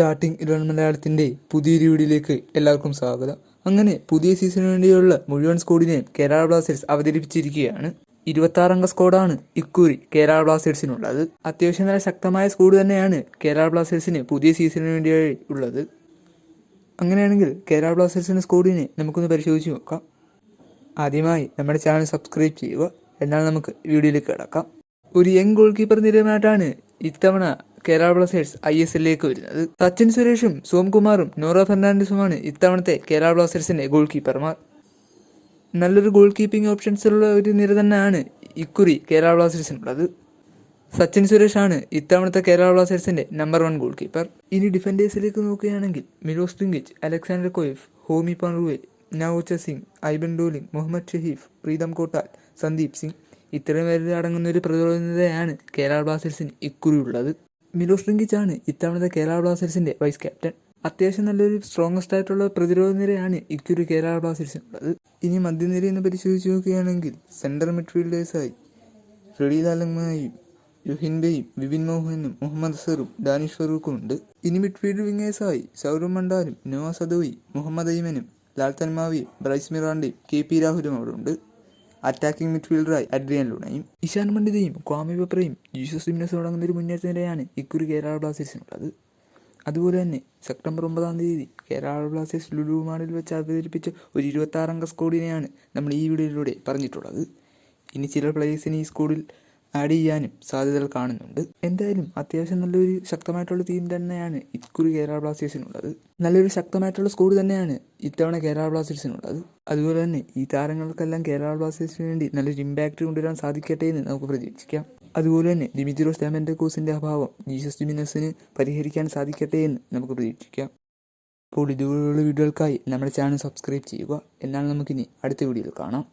Starting Eleven മലയാളത്തിന്റെ പുതിയൊരു വീഡിയോയിലേക്ക് എല്ലാവർക്കും സ്വാഗതം. അങ്ങനെ പുതിയ സീസണിന് വേണ്ടിയുള്ള മുഴുവൻ സ്കോഡിനെയും കേരള ബ്ലാസ്റ്റേഴ്സ് അവതരിപ്പിച്ചിരിക്കുകയാണ്. ഇരുപത്തി അംഗ സ്കോഡാണ് ഇക്കൂറി കേരള ബ്ലാസ്റ്റേഴ്സിനുള്ളത് അത്യാവശ്യം നല്ല ശക്തമായ സ്കോഡ് തന്നെയാണ് കേരള ബ്ലാസ്റ്റേഴ്സിന് പുതിയ സീസണിന് വേണ്ടിയായി ഉള്ളത്. അങ്ങനെയാണെങ്കിൽ കേരള ബ്ലാസ്റ്റേഴ്സിന്റെ സ്കോഡിനെ നമുക്കൊന്ന് പരിശോധിച്ച് നോക്കാം. ആദ്യമായി നമ്മുടെ ചാനൽ സബ്സ്ക്രൈബ് ചെയ്യുക. എന്നാൽ നമുക്ക് വീഡിയോയിലേക്ക് കിടക്കാം. ഒരു യങ് ഗോൾ കീപ്പർ നിരമായിട്ടാണ് ഇത്തവണ കേരള ബ്ലാസ്റ്റേഴ്സ് ഐ എസ് എല്ലിലേക്ക് വരുന്നത്. സച്ചിൻ സുരേഷും സോംകുമാറും നോറ ഫെർണാണ്ടസുമാണ് ഇത്തവണത്തെ കേരള ബ്ലാസ്റ്റേഴ്സിന്റെ ഗോൾ കീപ്പർമാർ നല്ലൊരു ഗോൾ കീപ്പിംഗ് ഓപ്ഷൻസ് ഉള്ള ഒരു നിര തന്നെയാണ് ഇക്കുറി കേരള ബ്ലാസ്റ്റേഴ്സിനുള്ളത്. സച്ചിൻ സുരേഷ് ആണ് ഇത്തവണത്തെ കേരള ബ്ലാസ്റ്റേഴ്സിന്റെ നമ്പർ വൺ ഗോൾ കീപ്പർ ഇനി ഡിഫൻഡേഴ്സിലേക്ക് നോക്കുകയാണെങ്കിൽ മിലോസ് തുങ്കിച്ച് അലക്സാണ്ടർ കോയിഫ് ഹോമി പർവെ നവോച്ച സിംഗ് ഐബൻ ഡോലിംഗ് മുഹമ്മദ് ഷഹീഫ് പ്രീതം കോട്ടാൽ സന്ദീപ് സിംഗ്. ഇത്രയും പേരിൽ അടങ്ങുന്ന ഒരു പ്രതിരോധതയാണ് കേരള ബ്ലാസ്റ്റേഴ്സിന് ഇക്കുറി ഉള്ളത്. മിലോസ് ലിങ്കിച്ചാണ് ഇത്തവണത്തെ കേരള ബ്ലാസ്റ്റേഴ്സിന്റെ വൈസ് ക്യാപ്റ്റൻ. അത്യാവശ്യം നല്ലൊരു സ്ട്രോങ്സ്റ്റ് ആയിട്ടുള്ള പ്രതിരോധ നിരയാണ് ഇക്കൊരു കേരള ബ്ലാസ്റ്റേഴ്സിനുള്ളത്. ഇനി മധ്യനിര എന്ന് പരിശോധിച്ച് നോക്കുകയാണെങ്കിൽ സെൻട്രൽ മിഡ്ഫീൽഡേഴ്സായി ഫ്രെഡി ലാലങ്ങമായും യുഹിൻ ബെയും വിപിൻ മോഹനും മുഹമ്മദ് അസറും ഡാനിഷ് ഫറൂഖും ഉണ്ട്. ഇനി മിഡ്ഫീൽഡ് വിങ്ങേഴ്സായി സൗരവ് മണ്ടാലും നോവാ സദോയി മുഹമ്മദ് ഐമനും ലാൽ തന്മാവിയും ബ്രൈസ് മിറാണ്ടയും കെ പി രാഹുലും അവിടെ ഉണ്ട് അറ്റാക്കിംഗ് മിഡ്ഫീൽഡറായി അഡ്രിയൻ ലുണയും ഇഷാൻ പണ്ഡിതയും ക്വാമി ബപ്രയും ജീസസ് ഡിമിനസ് അടങ്ങുന്ന ഒരു മുന്നേറ്റ നിരയാണ് ഇക്കുറി കേരള ബ്ലാസ്റ്റേഴ്സിനുള്ളത് അതുപോലെ തന്നെ സെപ്റ്റംബർ ഒമ്പതാം തീയതി കേരള ബ്ലാസ്റ്റേഴ്സ് ലുലുമാണിൽ വെച്ച് അവതരിപ്പിച്ച ഒരു ഇരുപത്താറംഗ സ്കോഡിനെയാണ് നമ്മൾ ഈ വീഡിയോയിലൂടെ പറഞ്ഞിട്ടുള്ളത്. ഇനി ചില പ്ലേയേഴ്സിന് ഈ സ്കോഡിൽ ആഡ് ചെയ്യാനും സാധ്യതകൾ കാണുന്നുണ്ട്. എന്തായാലും അത്യാവശ്യം നല്ലൊരു ശക്തമായിട്ടുള്ള ടീം തന്നെയാണ് ഇക്കുറി കേരള ബ്ലാസ്റ്റേഴ്സിനുള്ളത്. നല്ലൊരു ശക്തമായിട്ടുള്ള സ്കോഡ് തന്നെയാണ് ഇത്തവണ കേരള ബ്ലാസ്റ്റേഴ്സിനുള്ളത്. അതുപോലെ തന്നെ ഈ താരങ്ങൾക്കെല്ലാം കേരള ബ്ലാസ്റ്റേഴ്സിന് വേണ്ടി നല്ലൊരു ഇമ്പാക്റ്റ് കൊണ്ടുവരാൻ സാധിക്കട്ടെ എന്ന് നമുക്ക് പ്രതീക്ഷിക്കാം. അതുപോലെ തന്നെ ദിമിത്രോസ് ഡാമൻഡക്കോസിന്റെ അഭാവം ജീസസ് ഡിമിനസിന് പരിഹരിക്കാൻ സാധിക്കട്ടെ എന്ന് നമുക്ക് പ്രതീക്ഷിക്കാം. അപ്പോൾ ഇതുപോലുള്ള വീഡിയോകൾക്കായി നമ്മുടെ ചാനൽ സബ്സ്ക്രൈബ് ചെയ്യുക. എന്നാൽ നമുക്കിനി അടുത്ത വീഡിയോയിൽ കാണാം.